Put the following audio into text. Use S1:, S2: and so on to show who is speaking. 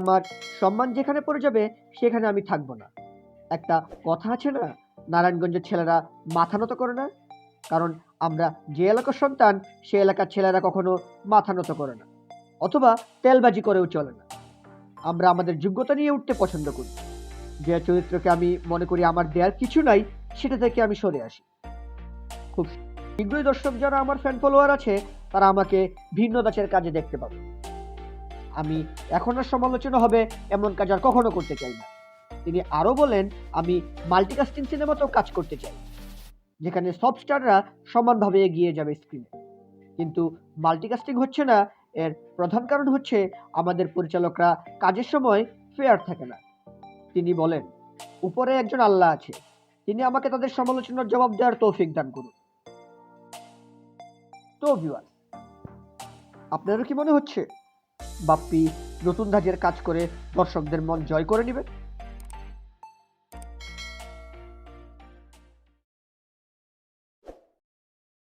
S1: আমার সম্মান যেখানে পড়ে যাবে, সেখানে আমি থাকব না। একটা কথা আছে না, নারায়ণগঞ্জের ছেলেরা মাথা নত করে না? কারণ আমরা যে এলাকার সন্তান, সে এলাকার ছেলেরা কখনো মাথা নত করে না, অথবা তেলবাজি করেও চলে না। আমরা আমাদের যোগ্যতা নিয়ে উঠতে পছন্দ করি। যে চরিত্রকে আমি মনে করি আমার দেয়ার কিছু নাই, সেটা থেকে আমি সরে আসি। খুব শীঘ্রই দর্শক যারা আমার ফ্যান ফলোয়ার আছে, তারা আমাকে ভিন্ন দাসের কাজে দেখতে পাবে। আমি এখন আর সমালোচনা হবে এমন কাজ আর কখনো করতে চাই না। তিনি আরও বলেন, আমি মাল্টিকাস্টিং সিনেমাতেও কাজ করতে চাই, যেখানে সব স্টাররা সমানভাবে এগিয়ে যাবে স্ক্রিনে কিন্তু মাল্টিকাস্টিং হচ্ছে না, এর প্রধান কারণ হচ্ছে আমাদের পরিচালকরা কাজের সময় ফেয়ার থাকে না। তিনি বলেন, উপরে একজন আল্লাহ আছে, তিনি আমাকে তাদের সমালোচনার জবাব দেওয়ার তৌফিক দান করুন। তো ভিউয়ার আপনারও কি মনে হচ্ছে? বাপ্পি নতুন ধাজের কাজ করে দর্শকদের মন জয় করে নেবে।